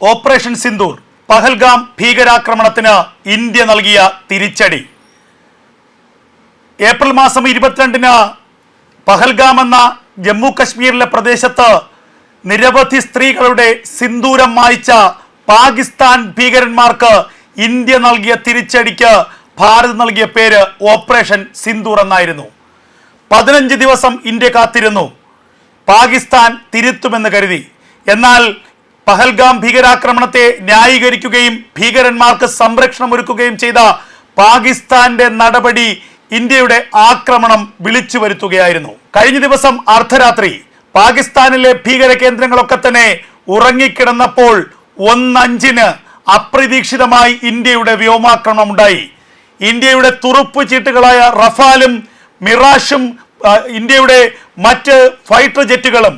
Operation Sindoor Pahalgam ഭീകരാക്രമണത്തിന് India നൽകിയ തിരിച്ചടി. ഏപ്രിൽ മാസം ഇരുപത്തിരണ്ടിന് പഹൽഗാം എന്ന ജമ്മു കശ്മീരിലെ പ്രദേശത്ത് നിരവധി സ്ത്രീകളുടെ സിന്ദൂരം മായിച്ച പാകിസ്ഥാൻ ഭീകരന്മാർക്ക് ഇന്ത്യ നൽകിയ തിരിച്ചടിക്ക് ഭാരത് നൽകിയ പേര് ഓപ്പറേഷൻ സിന്ദൂർ എന്നായിരുന്നു. പതിനഞ്ച് ദിവസം ഇന്ത്യ കാത്തിരുന്നു. പാകിസ്ഥാൻ തിരുത്തുമെന്ന് കരുതി. എന്നാൽ പഹൽഗാം ഭീകരാക്രമണത്തെ ന്യായീകരിക്കുകയും ഭീകരന്മാർക്ക് സംരക്ഷണം ഒരുക്കുകയും ചെയ്ത പാകിസ്ഥാന്റെ നടപടി ഇന്ത്യയുടെ ആക്രമണം വിളിച്ചു വരുത്തുകയായിരുന്നു. കഴിഞ്ഞ ദിവസം അർദ്ധരാത്രി പാകിസ്ഥാനിലെ ഭീകര കേന്ദ്രങ്ങളൊക്കെ തന്നെ ഉറങ്ങിക്കിടന്നപ്പോൾ ഒന്നഞ്ചിന് അപ്രതീക്ഷിതമായി ഇന്ത്യയുടെ വ്യോമാക്രമണം ഉണ്ടായി. ഇന്ത്യയുടെ തുറുപ്പ് ചീട്ടുകളായ റഫാലും മിറാഷും ഇന്ത്യയുടെ മറ്റ് ഫൈറ്റർ ജെറ്റുകളും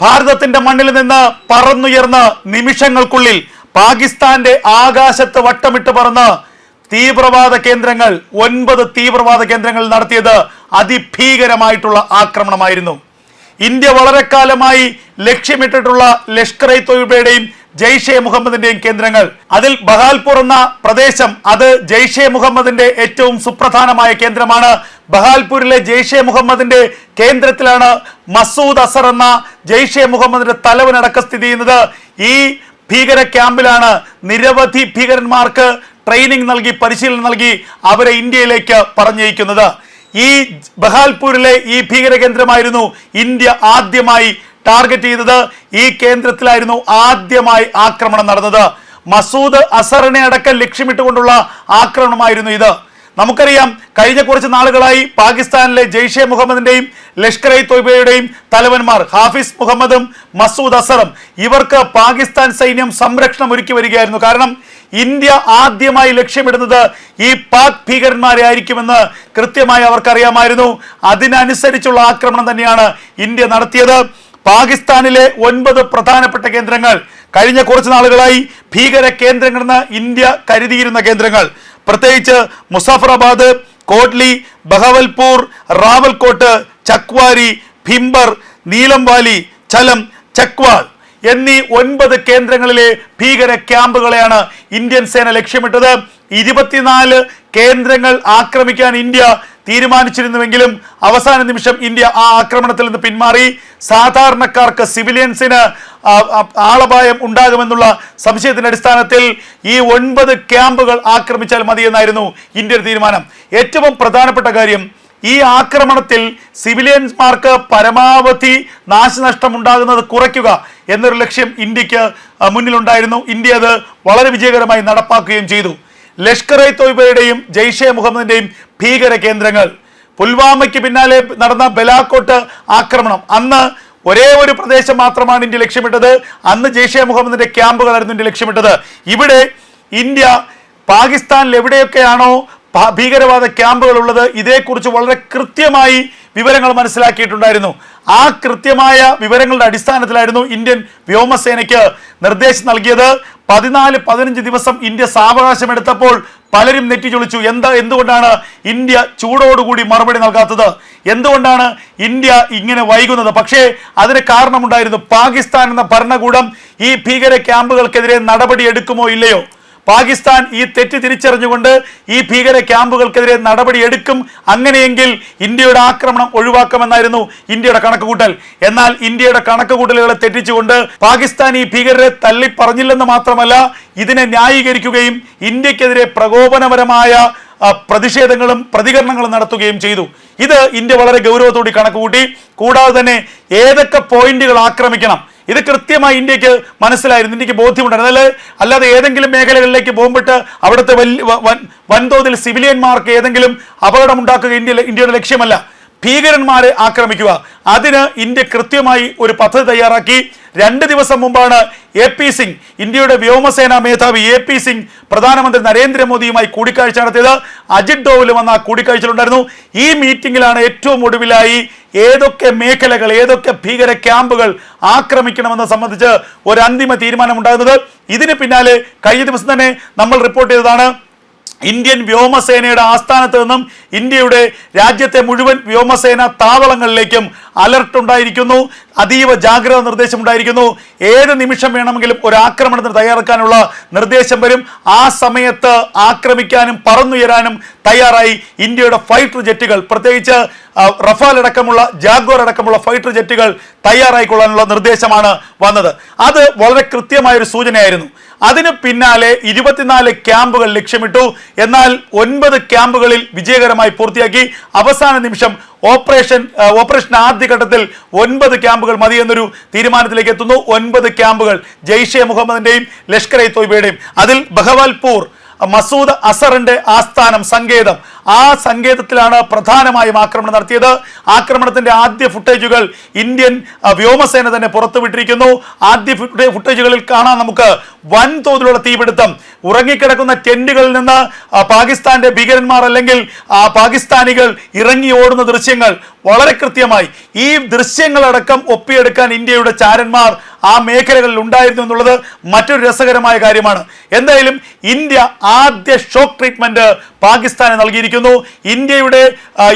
ഭാരതത്തിന്റെ മണ്ണിൽ നിന്ന് പറന്നുയർന്ന് നിമിഷങ്ങൾക്കുള്ളിൽ പാകിസ്ഥാന്റെ ആകാശത്ത് വട്ടമിട്ട് പറന്ന് തീവ്രവാദ കേന്ദ്രങ്ങൾ ഒൻപത് തീവ്രവാദ കേന്ദ്രങ്ങൾ നടത്തിയത് അതിഭീകരമായിട്ടുള്ള ആക്രമണമായിരുന്നു. ഇന്ത്യ വളരെ കാലമായി ലക്ഷ്യമിട്ടിട്ടുള്ള ലഷ്കർ ഇ തൊയ്ബയുടെയും ജെയ്ഷെ മുഹമ്മദിന്റെയും കേന്ദ്രങ്ങൾ. അതിൽ ബഹാൽപൂർ എന്ന പ്രദേശം അത് ജെയ്ഷെ മുഹമ്മദിന്റെ ഏറ്റവും സുപ്രധാനമായ കേന്ദ്രമാണ്. ബഹാൽപൂരിലെ ജെയ്ഷെ മുഹമ്മദിന്റെ കേന്ദ്രത്തിലാണ് മസൂദ് അസർ എന്ന ജെയ്ഷെ മുഹമ്മദിന്റെ തലവനടക്കം സ്ഥിതി ചെയ്യുന്നത്. ഈ ഭീകര ക്യാമ്പിലാണ് നിരവധി ഭീകരന്മാർക്ക് ട്രെയിനിങ് നൽകി പരിശീലനം നൽകി അവരെ ഇന്ത്യയിലേക്ക് പറഞ്ഞയക്കുന്നത്. ഈ ബഹാൽപൂരിലെ ഈ ഭീകര കേന്ദ്രമായിരുന്നു ഇന്ത്യ ആദ്യമായി ടാർഗറ്റ് ചെയ്തത്. ഈ കേന്ദ്രത്തിലായിരുന്നു ആദ്യമായി ആക്രമണം നടന്നത്. മസൂദ് അസറിനെ അടക്കം ലക്ഷ്യമിട്ടുകൊണ്ടുള്ള ആക്രമണമായിരുന്നു ഇത്. നമുക്കറിയാം കഴിഞ്ഞ കുറച്ച് നാളുകളായി പാകിസ്ഥാനിലെ ജെയ്ഷെ മുഹമ്മദിന്റെയും ലഷ്കർ ഇ തൊയ്ബയുടെയും തലവന്മാർ ഹാഫിസ് മുഹമ്മദും മസൂദ് അസറും ഇവർക്ക് പാകിസ്ഥാൻ സൈന്യം സംരക്ഷണം ഒരുക്കി വരികയായിരുന്നു. കാരണം ഇന്ത്യ ആദ്യമായി ലക്ഷ്യമിടുന്നത് ഈ പാക് ഭീകരന്മാരെ ആയിരിക്കുമെന്ന് കൃത്യമായി അവർക്കറിയാമായിരുന്നു. അതിനനുസരിച്ചുള്ള ആക്രമണം തന്നെയാണ് ഇന്ത്യ നടത്തിയത്. പാകിസ്ഥാനിലെ ഒൻപത് പ്രധാനപ്പെട്ട കേന്ദ്രങ്ങൾ കഴിഞ്ഞ കുറച്ച് നാളുകളായി ഭീകര കേന്ദ്രങ്ങളെന്ന് ഇന്ത്യ കരുതിയിരുന്ന കേന്ദ്രങ്ങൾ. പ്രത്യേകിച്ച് മുസാഫറാബാദ് കോട്ട്ലി ബഹവൽപൂർ റാവൽകോട്ട് ചക്വാരി ഭിംബർ നീലംവാലി ചലം ചക്വാൾ എന്നീ ഒൻപത് കേന്ദ്രങ്ങളിലെ ഭീകര ക്യാമ്പുകളെയാണ് ഇന്ത്യൻ സേന ലക്ഷ്യമിട്ടത്. ഇരുപത്തിനാല് കേന്ദ്രങ്ങൾ ആക്രമിക്കാൻ ഇന്ത്യ തീരുമാനിച്ചിരുന്നുവെങ്കിലും അവസാന നിമിഷം ഇന്ത്യ ആ ആക്രമണത്തിൽ നിന്ന് പിന്മാറി. സാധാരണക്കാർക്ക് സിവിലിയൻസിന് ആളപായം ഉണ്ടാകുമെന്നുള്ള സംശയത്തിന്റെ അടിസ്ഥാനത്തിൽ ഈ ഒൻപത് ക്യാമ്പുകൾ ആക്രമിച്ചാൽ മതിയെന്നായിരുന്നു ഇന്ത്യയുടെ തീരുമാനം. ഏറ്റവും പ്രധാനപ്പെട്ട കാര്യം ഈ ആക്രമണത്തിൽ സിവിലിയൻസ്മാർക്ക് പരമാവധി നാശനഷ്ടം ഉണ്ടാകുന്നത് കുറയ്ക്കുക എന്നൊരു ലക്ഷ്യം ഇന്ത്യയ്ക്ക് മുന്നിലുണ്ടായിരുന്നു. ഇന്ത്യ അത് വളരെ വിജയകരമായി നടപ്പാക്കുകയും ചെയ്തു. ലഷ്കർ ഇ തോയ്ബയുടെയും ജെയ്ഷെ മുഹമ്മദിന്റെയും ഭീകര കേന്ദ്രങ്ങൾ പുൽവാമയ്ക്ക് പിന്നാലെ നടന്ന ബലാക്കോട്ട് ആക്രമണം. അന്ന് ഒരേ ഒരു പ്രദേശം മാത്രമാണ് ഇന്ത്യ ലക്ഷ്യമിട്ടത്. അന്ന് ജെയ്ഷെ മുഹമ്മദിന്റെ ക്യാമ്പുകളായിരുന്നു ഇന്ത്യ ലക്ഷ്യമിട്ടത്. ഇവിടെ ഇന്ത്യ പാകിസ്ഥാനിൽ എവിടെയൊക്കെയാണോ ഭീകരവാദ ക്യാമ്പുകൾ ഉള്ളത് ഇതേക്കുറിച്ച് വളരെ കൃത്യമായി വിവരങ്ങൾ മനസ്സിലാക്കിയിട്ടുണ്ടായിരുന്നു. ആ കൃത്യമായ വിവരങ്ങളുടെ അടിസ്ഥാനത്തിലായിരുന്നു ഇന്ത്യൻ വ്യോമസേനയ്ക്ക് നിർദ്ദേശം നൽകിയത്. പതിനാല് പതിനഞ്ച് ദിവസം ഇന്ത്യ സാവകാശം എടുത്തപ്പോൾ പലരും നെറ്റിച്ചൊളിച്ചു എന്താ എന്തുകൊണ്ടാണ് ഇന്ത്യ ചൂടോടുകൂടി മറുപടി നൽകാത്തത്? എന്തുകൊണ്ടാണ് ഇന്ത്യ ഇങ്ങനെ വൈകുന്നത്? പക്ഷേ അതിന് കാരണമുണ്ടായിരുന്നു പാകിസ്ഥാൻ എന്ന ഭരണകൂടം ഈ ഭീകര ക്യാമ്പുകൾക്കെതിരെ നടപടി എടുക്കുമോ ഇല്ലയോ? പാകിസ്ഥാൻ ഈ തെറ്റ് തിരിച്ചറിഞ്ഞുകൊണ്ട് ഈ ഭീകര ക്യാമ്പുകൾക്കെതിരെ നടപടി എടുക്കും. അങ്ങനെയെങ്കിൽ ഇന്ത്യയുടെ ആക്രമണം ഒഴിവാക്കുമെന്നായിരുന്നു ഇന്ത്യയുടെ കണക്കുകൂട്ടൽ. എന്നാൽ ഇന്ത്യയുടെ കണക്കുകൂട്ടലുകളെ തെറ്റിച്ചുകൊണ്ട് പാകിസ്ഥാൻ ഈ ഭീകരരെ തള്ളിപ്പറഞ്ഞില്ലെന്ന് മാത്രമല്ല ഇതിനെ ന്യായീകരിക്കുകയും ഇന്ത്യക്കെതിരെ പ്രകോപനപരമായ പ്രതിഷേധങ്ങളും പ്രതികരണങ്ങളും നടത്തുകയും ചെയ്തു. ഇത് ഇന്ത്യ വളരെ ഗൗരവത്തോടെ കണക്കുകൂട്ടി. കൂടാതെ തന്നെ ഏതൊക്കെ പോയിന്റുകൾ ആക്രമിക്കണം ഇത് കൃത്യമായി ഇന്ത്യയ്ക്ക് മനസ്സിലായിരുന്നു. ഇന്ത്യയ്ക്ക് ബോധ്യമുണ്ടായിരുന്നു. അല്ലാതെ അല്ലാതെ ഏതെങ്കിലും മേഖലകളിലേക്ക് ബോംബിട്ട് അവിടുത്തെ വൻതോതിൽ സിവിലിയന്മാർക്ക് ഏതെങ്കിലും അപകടമുണ്ടാക്കുക ഇന്ത്യ ഇന്ത്യയുടെ ലക്ഷ്യമല്ല. ഭീകരന്മാരെ ആക്രമിക്കുക. അതിന് ഇന്ത്യ കൃത്യമായി ഒരു പദ്ധതി തയ്യാറാക്കി. രണ്ട് ദിവസം മുമ്പാണ് എ പി സിംഗ് ഇന്ത്യയുടെ വ്യോമസേനാ മേധാവി എ പി സിംഗ് പ്രധാനമന്ത്രി നരേന്ദ്രമോദിയുമായി കൂടിക്കാഴ്ച നടത്തിയത് അജിത് ഡോവൽ വന്ന കൂടിക്കാഴ്ചയിലുണ്ടായിരുന്നു. ഈ മീറ്റിംഗിലാണ് ഏറ്റവും ഒടുവിലായി ഏതൊക്കെ മേഖലകൾ ഏതൊക്കെ ഭീകര ക്യാമ്പുകൾ ആക്രമിക്കണമെന്ന് സംബന്ധിച്ച് ഒരു അന്തിമ തീരുമാനം ഉണ്ടാകുന്നത് ഇതിന് പിന്നാലെ കഴിഞ്ഞ ദിവസം തന്നെ നമ്മൾ റിപ്പോർട്ട് ചെയ്തതാണ് ഇന്ത്യൻ വ്യോമസേനയുടെ ആസ്ഥാനത്ത് നിന്നും ഇന്ത്യയുടെ രാജ്യത്തെ മുഴുവൻ വ്യോമസേന താവളങ്ങളിലേക്കും അലർട്ട് ഉണ്ടായിരിക്കുന്നു. അതീവ ജാഗ്രത നിർദ്ദേശം ഉണ്ടായിരിക്കുന്നു. ഏത് നിമിഷം വേണമെങ്കിലും ഒരു ആക്രമണത്തിന് തയ്യാറാക്കാനുള്ള നിർദ്ദേശം വരും. ആ സമയത്ത് ആക്രമിക്കാനും പറന്നുയരാനും തയ്യാറായി ഇന്ത്യയുടെ ഫൈറ്റർ ജെറ്റുകൾ. പ്രത്യേകിച്ച് റഫാൽ അടക്കമുള്ള ജാഗ്വർ അടക്കമുള്ള ഫൈറ്റർ ജെറ്റുകൾ തയ്യാറായിക്കൊള്ളാനുള്ള നിർദ്ദേശമാണ് വന്നത്. അത് വളരെ കൃത്യമായൊരു സൂചനയായിരുന്നു. അതിന് പിന്നാലെ ഇരുപത്തിനാല് ക്യാമ്പുകൾ ലക്ഷ്യമിട്ടു. എന്നാൽ ഒൻപത് ക്യാമ്പുകളിൽ വിജയകരമായി പൂർത്തിയാക്കി. അവസാന നിമിഷം ഓപ്പറേഷൻ ഓപ്പറേഷൻ ആദ്യഘട്ടത്തിൽ ഒൻപത് ക്യാമ്പുകൾ മതി എന്നൊരു തീരുമാനത്തിലേക്ക് എത്തുന്നു. ഒൻപത് ക്യാമ്പുകൾ ജെയ്ഷെ മുഹമ്മദിന്റെയും ലഷ്കർ ഇ തോയ്ബയുടെയും. അതിൽ ബഹവാൽപൂർ മസൂദ് അസറിന്റെ ആസ്ഥാനം സങ്കേതം. ആ സങ്കേതത്തിലാണ് പ്രധാനമായും ആക്രമണം നടത്തിയത്. ആക്രമണത്തിന്റെ ആദ്യ ഫുട്ടേജുകൾ ഇന്ത്യൻ വ്യോമസേന തന്നെ പുറത്തുവിട്ടിരിക്കുന്നു. ആദ്യ ഫുട്ടേ- ഫുട്ടേജുകളിൽ കാണാം നമുക്ക് വൻതോതിലുള്ള തീപിടുത്തം. ഉറങ്ങിക്കിടക്കുന്ന ടെന്റുകളിൽ നിന്ന് പാകിസ്ഥാന്റെ ഭീകരന്മാർ അല്ലെങ്കിൽ പാകിസ്ഥാനികൾ ഇറങ്ങി ഓടുന്ന ദൃശ്യങ്ങൾ വളരെ കൃത്യമായി. ഈ ദൃശ്യങ്ങളടക്കം ഒപ്പിയെടുക്കാൻ ഇന്ത്യയുടെ ചാരന്മാർ ആ മേഖലകളിൽ ഉണ്ടായിരുന്നു എന്നുള്ളത് മറ്റൊരു രസകരമായ കാര്യമാണ്. എന്തായാലും ഇന്ത്യ ആദ്യ ഷോക്ക് ട്രീറ്റ്മെന്റ് പാകിസ്ഥാന് നൽകിയിരിക്കുന്നു. ഇന്ത്യയുടെ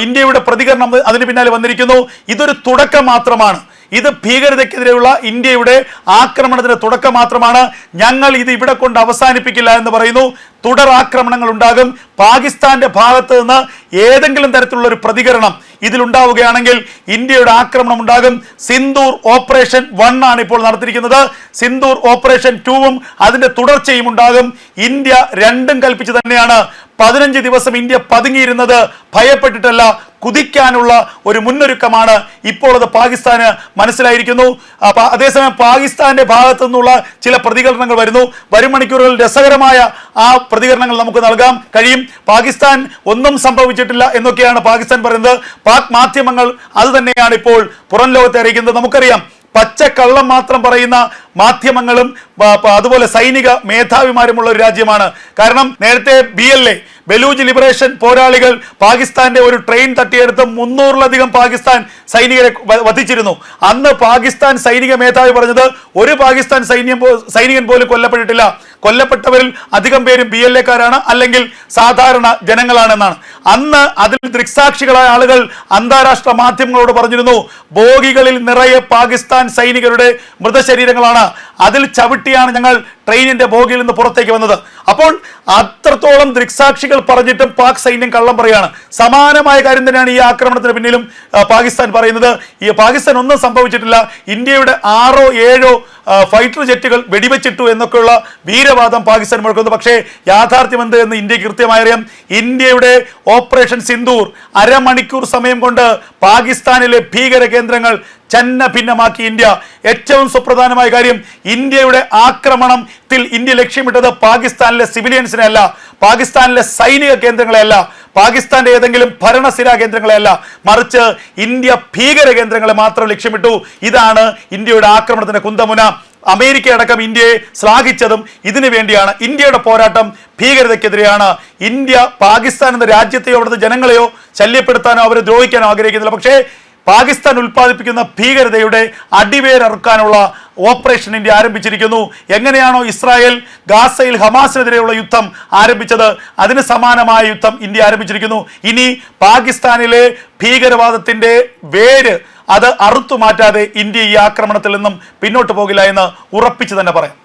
ഇന്ത്യയുടെ പ്രതികരണം അതിന് പിന്നാലെ വന്നിരിക്കുന്നു. ഇതൊരു തുടക്കം മാത്രമാണ്. ഇത് ഭീകരതയ്ക്കെതിരെയുള്ള ഇന്ത്യയുടെ ആക്രമണത്തിന് തുടക്കം മാത്രമാണ്. ഞങ്ങൾ ഇത് ഇവിടെ കൊണ്ട് അവസാനിപ്പിക്കില്ല എന്ന് പറയുന്നു. തുടർ ആക്രമണങ്ങൾ ഉണ്ടാകും. പാകിസ്ഥാന്റെ ഭാഗത്ത് നിന്ന് ഏതെങ്കിലും തരത്തിലുള്ള ഒരു പ്രതികരണം ഇതിലുണ്ടാവുകയാണെങ്കിൽ ഇന്ത്യയുടെ ആക്രമണം ഉണ്ടാകും. സിന്ദൂർ ഓപ്പറേഷൻ വൺ ആണ് ഇപ്പോൾ നടത്തിയിരിക്കുന്നത്. സിന്ദൂർ ഓപ്പറേഷൻ ടൂവും അതിന്റെ തുടർച്ചയും ഉണ്ടാകും. ഇന്ത്യ രണ്ടും കൽപ്പിച്ച് തന്നെയാണ് പതിനഞ്ച് ദിവസം ഇന്ത്യ പതുങ്ങിയിരുന്നത് ഭയപ്പെട്ടിട്ടല്ല കുതിക്കാനുള്ള ഒരു മുന്നൊരുക്കമാണ് ഇപ്പോൾ അത് പാകിസ്ഥാന് മനസ്സിലായിരിക്കുന്നു. അതേസമയം പാകിസ്ഥാന്റെ ഭാഗത്തു നിന്നുള്ള ചില പ്രതികരണങ്ങൾ വരുന്നു. വരും മണിക്കൂറുകളിൽ രസകരമായ ആ പ്രതികരണങ്ങൾ നമുക്ക് നൽകാം. കഴിയും. പാകിസ്ഥാൻ ഒന്നും സംഭവിച്ചിട്ടില്ല എന്നൊക്കെയാണ് പാകിസ്ഥാൻ പറയുന്നത്. പാക് മാധ്യമങ്ങൾ അത് തന്നെയാണ് ഇപ്പോൾ പുറം ലോകത്തെ അറിയിക്കുന്നത്. നമുക്കറിയാം പച്ചക്കള്ളം മാത്രം പറയുന്ന മാധ്യമങ്ങളും അതുപോലെ സൈനിക മേധാവിമാരുമുള്ള ഒരു രാജ്യമാണ്. കാരണം നേരത്തെ B L A Baloch liberation പോരാളികൾ പാകിസ്ഥാന്റെ ഒരു ട്രെയിൻ തട്ടിയെടുത്ത് മുന്നൂറിലധികം പാകിസ്ഥാൻ സൈനികരെ വധിച്ചിരുന്നു. അന്ന് പാകിസ്ഥാൻ സൈനിക മേധാവി പറഞ്ഞത് ഒരു പാകിസ്ഥാൻ സൈന്യം സൈനികൻ പോലും കൊല്ലപ്പെട്ടിട്ടില്ല. കൊല്ലപ്പെട്ടവരിൽ അധികം പേരും ബി എൽ എക്കാരാണ് അല്ലെങ്കിൽ സാധാരണ ജനങ്ങളാണെന്നാണ്. അന്ന് അതിൽ ദൃക്സാക്ഷികളായ ആളുകൾ അന്താരാഷ്ട്ര മാധ്യമങ്ങളോട് പറഞ്ഞിരുന്നു ബോഗികളിൽ നിറയെ പാകിസ്ഥാൻ സൈനികരുടെ മൃതശരീരങ്ങളാണ്. അതിൽ ചവിട്ടിയാണ് ഞങ്ങൾ ട്രെയിനിന്റെ ബോഗിയിൽ നിന്ന് പുറത്തേക്ക് വന്നത്. അപ്പോൾ അത്രത്തോളം ദൃക്സാക്ഷികൾ പറഞ്ഞിട്ടും പാക് സൈന്യം കള്ളം പറയാണ്. സമാനമായ കാര്യം തന്നെയാണ് ഈ ആക്രമണത്തിന് പിന്നിലും പാകിസ്ഥാൻ പറയുന്നത്. ഈ പാകിസ്ഥാൻ ഒന്നും സംഭവിച്ചിട്ടില്ല. ഇന്ത്യയുടെ ആറോ ഏഴോ ഫൈറ്റർ ജെറ്റുകൾ വെടിവെച്ചിട്ടു എന്നൊക്കെയുള്ള വീരവാദം പാകിസ്ഥാൻ മുഴക്കുന്നു പക്ഷേ യാഥാർത്ഥ്യം എന്ത് എന്ന് ഇന്ത്യ കൃത്യമായി അറിയാം. ഇന്ത്യയുടെ ഓപ്പറേഷൻ സിന്ദൂർ അരമണിക്കൂർ സമയം കൊണ്ട് പാകിസ്ഥാനിലെ ഭീകര കേന്ദ്രങ്ങൾ ചന്ന ഭിന്നമാക്കി ഇന്ത്യ. ഏറ്റവും സുപ്രധാനമായ കാര്യം ഇന്ത്യയുടെ ആക്രമണത്തിൽ ഇന്ത്യ ലക്ഷ്യമിട്ടത് പാകിസ്ഥാനിലെ സിവിലിയൻസിനെ അല്ല പാകിസ്ഥാനിലെ സൈനിക കേന്ദ്രങ്ങളെയല്ല പാകിസ്ഥാന്റെ ഏതെങ്കിലും ഭരണസിരാ കേന്ദ്രങ്ങളെയല്ല. മറിച്ച് ഇന്ത്യ ഭീകര കേന്ദ്രങ്ങളെ മാത്രം ലക്ഷ്യമിട്ടു. ഇതാണ് ഇന്ത്യയുടെ ആക്രമണത്തിന്റെ കുന്തമുന. അമേരിക്ക അടക്കം ഇന്ത്യയെ ശ്ലാഘിച്ചതും ഇതിനു വേണ്ടിയാണ് ഇന്ത്യയുടെ പോരാട്ടം ഭീകരതയ്ക്കെതിരെയാണ്. ഇന്ത്യ പാകിസ്ഥാൻ എന്ന രാജ്യത്തെയോ അവിടുത്തെ ജനങ്ങളെയോ ശല്യപ്പെടുത്താനോ അവരെ ദ്രോഹിക്കാനോ ആഗ്രഹിക്കുന്നില്ല. പക്ഷേ പാകിസ്ഥാൻ ഉൽപ്പാദിപ്പിക്കുന്ന ഭീകരതയുടെ അടിവേരറുക്കാനുള്ള ഓപ്പറേഷൻ ഇന്ത്യ ആരംഭിച്ചിരിക്കുന്നു. എങ്ങനെയാണോ ഇസ്രായേൽ ഗാസയിൽ ഹമാസിനെതിരെയുള്ള യുദ്ധം ആരംഭിച്ചത് അതിന് സമാനമായ യുദ്ധം ഇന്ത്യ ആരംഭിച്ചിരിക്കുന്നു. ഇനി പാകിസ്ഥാനിലെ ഭീകരവാദത്തിന്റെ വേര് അത് അറുത്തു മാറ്റാതെ ഇന്ത്യ ഈ ആക്രമണത്തിൽ നിന്നും പിന്നോട്ട് പോകില്ല എന്ന് ഉറപ്പിച്ചു തന്നെ പറയാം.